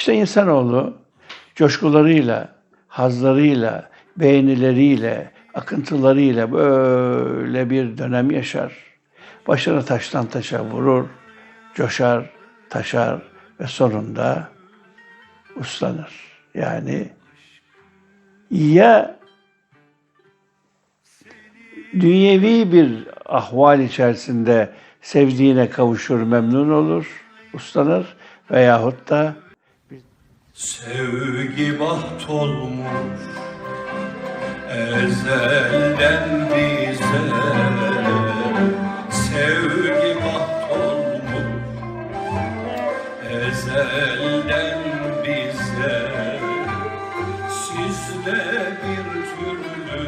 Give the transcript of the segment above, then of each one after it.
İşte insanoğlu coşkularıyla, hazlarıyla, beğenileriyle, akıntılarıyla böyle bir dönem yaşar. Başını taştan taşa vurur, coşar, taşar ve sonunda uslanır. Yani ya dünyevi bir ahval içerisinde sevdiğine kavuşur, memnun olur, uslanır veyahut da Sevgi baht olmuş ezelden bize. Sevgi baht olmuş ezelden bize. Sizde bir türlü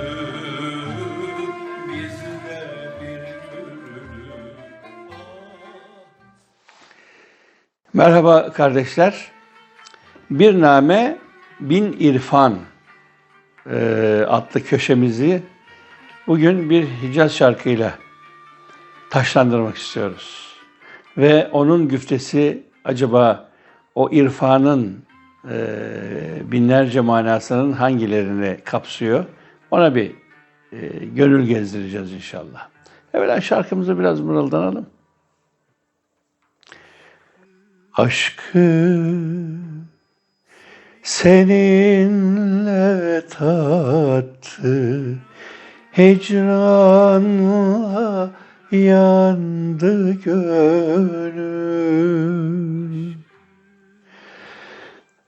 bizde bir türlü. Merhaba kardeşler. Bir name bin irfan e, adlı köşemizi bugün bir Hicaz şarkıyla taşlandırmak istiyoruz. Ve onun güftesi acaba o irfanın e, binlerce manasının hangilerini kapsıyor? Ona bir e, gönül gezdireceğiz inşallah. Evvela şarkımızı biraz mırıldanalım. Aşkı seninle tattı Hicranla yandı gönül.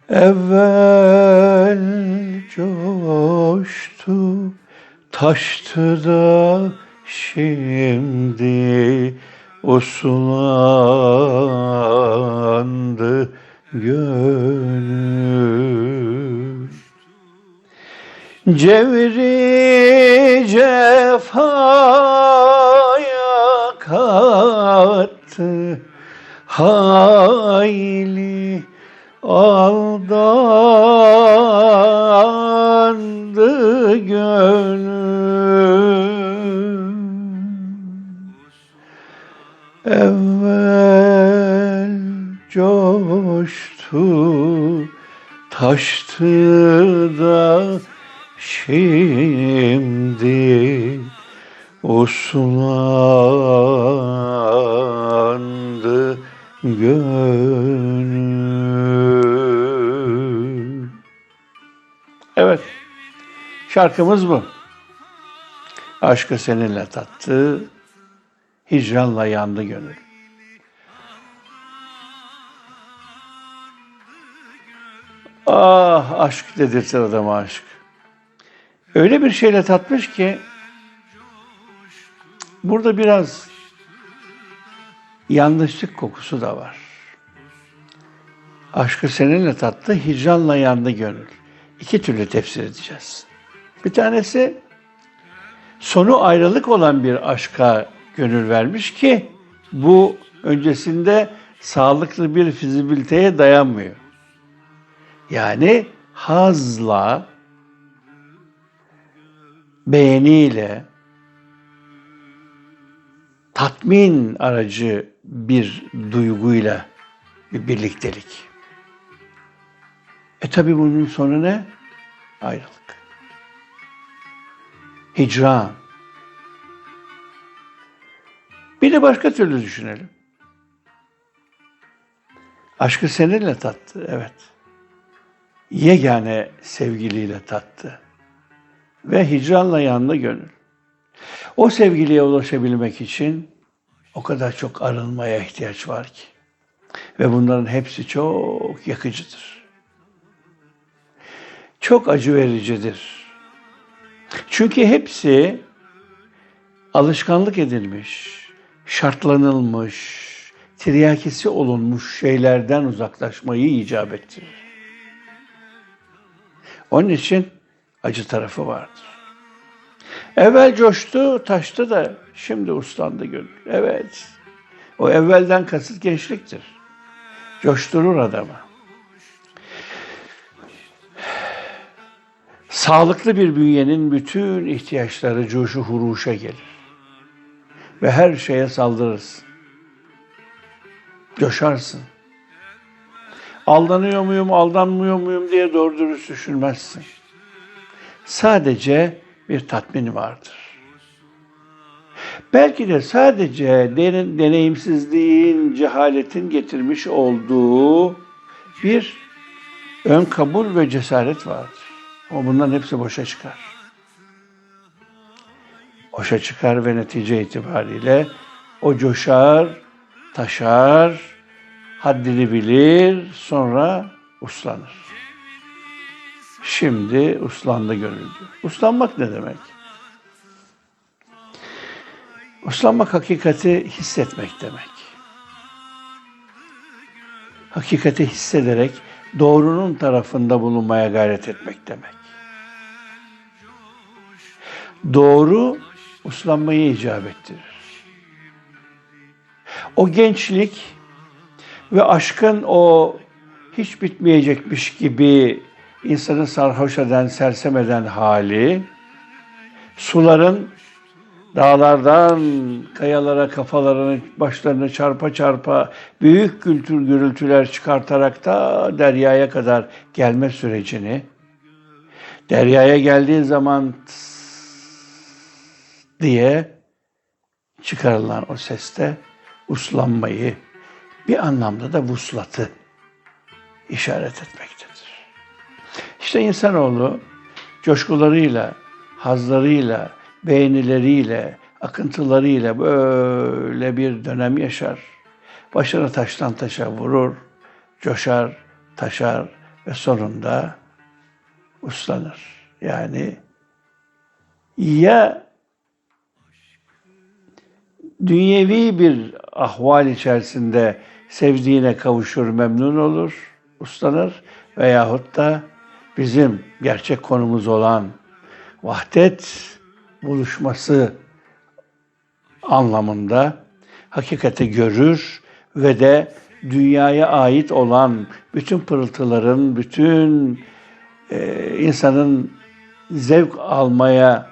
Evvel coştu taştı da şimdi uslandı gönül Cevri cefaya kattı hayli aldandı gönül Evvel coştu, taştı da şimdi uslandı gönül. Evet, şarkımız bu. Aşkı seninle tattı, hicranla yandı gönül. Ah aşk dedirtir adama aşk. Öyle bir şeyle tatmış ki burada biraz yanlışlık kokusu da var. Aşkı seninle tattı, hicranla yandı gönül. İki türlü tefsir edeceğiz. Bir tanesi sonu ayrılık olan bir aşka gönül vermiş ki bu öncesinde sağlıklı bir fizibiliteye dayanmıyor. Yani hazla, beğeniyle, tatmin aracı bir duyguyla bir birliktelik. E tabi bunun sonu ne? Ayrılık. Hicran. Bir de başka türlü düşünelim. Aşkı seninle tattı, evet. Yegane sevgiliyle tattı. Ve hicranla yandı gönül. O sevgiliye ulaşabilmek için o kadar çok arınmaya ihtiyaç var ki. Ve bunların hepsi çok yakıcıdır. Çok acı vericidir. Çünkü hepsi alışkanlık edilmiş, şartlanılmış, tiryakisi olunmuş şeylerden uzaklaşmayı icap ettirir. Onun için acı tarafı vardır. Evvel coştu, taştı da şimdi uslandı gönül. Evet. O evvelden kasıt gençliktir. Coşturur adamı. Sağlıklı bir bünyenin bütün ihtiyaçları coşu huruşa gelir. Ve her şeye saldırırsın. Coşarsın. Aldanıyor muyum, aldanmıyor muyum diye doğru dürüst düşünmezsin. Sadece bir tatmin vardır. Belki de sadece derin, deneyimsizliğin, cehaletin getirmiş olduğu bir ön kabul ve cesaret vardır. Ama bunların hepsi boşa çıkar. Boşa çıkar ve netice itibariyle o coşar, taşar, haddini bilir, sonra uslanır. Şimdi uslandı gönül diyor. Uslanmak ne demek? Uslanmak hakikati hissetmek demek. Hakikati hissederek doğrunun tarafında bulunmaya gayret etmek demek. Doğru uslanmayı icap ettirir. O gençlik ve aşkın o hiç bitmeyecekmiş gibi insanı sarhoş eden, sersem eden hali, suların dağlardan kayalara kafalarını, başlarını çarpa çarpa büyük kültür gürültüler çıkartarak da deryaya kadar gelme sürecini, deryaya geldiği zaman diye çıkarılan o seste uslanmayı, bir anlamda da vuslatı işaret etmektedir. İşte insanoğlu coşkularıyla, hazlarıyla, beğenileriyle, akıntılarıyla böyle bir dönem yaşar. Başını taştan taşa vurur, coşar, taşar ve sonunda uslanır. Yani ya dünyevi bir ahval içerisinde sevdiğine kavuşur, memnun olur, uslanır veyahut da bizim gerçek konumuz olan vahdet buluşması anlamında hakikati görür ve de dünyaya ait olan bütün pırıltıların, bütün e, insanın zevk almaya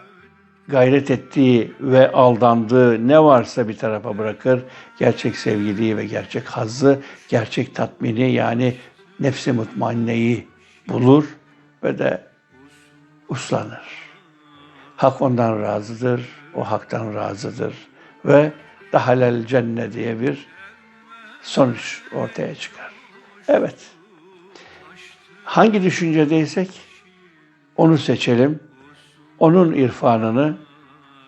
gayret ettiği ve aldandığı ne varsa bir tarafa bırakır. Gerçek sevgiliyi ve gerçek hazzı, gerçek tatmini yani nefsi mutmainneyi bulur ve de uslanır. Hak ondan razıdır, o haktan razıdır ve dahalel cennet diye bir sonuç ortaya çıkar. Evet. Hangi düşüncedeysek onu seçelim. Onun irfanını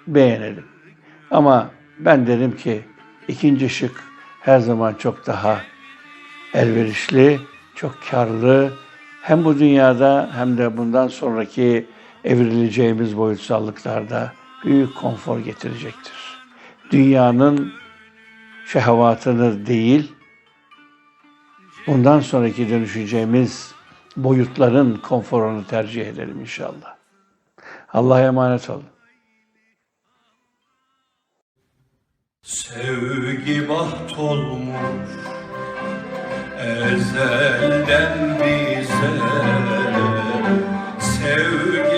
beğenelim. Ama ben derim ki ikinci şık her zaman çok daha elverişli, çok karlı. Hem bu dünyada hem de bundan sonraki evrileceğimiz boyutsallıklarda büyük konfor getirecektir. Dünyanın şehvatını değil, bundan sonraki dönüşeceğimiz boyutların konforunu tercih edelim inşallah. Allah'a emanet olun. Sevgi baht olmuş ezelden bize Sevgi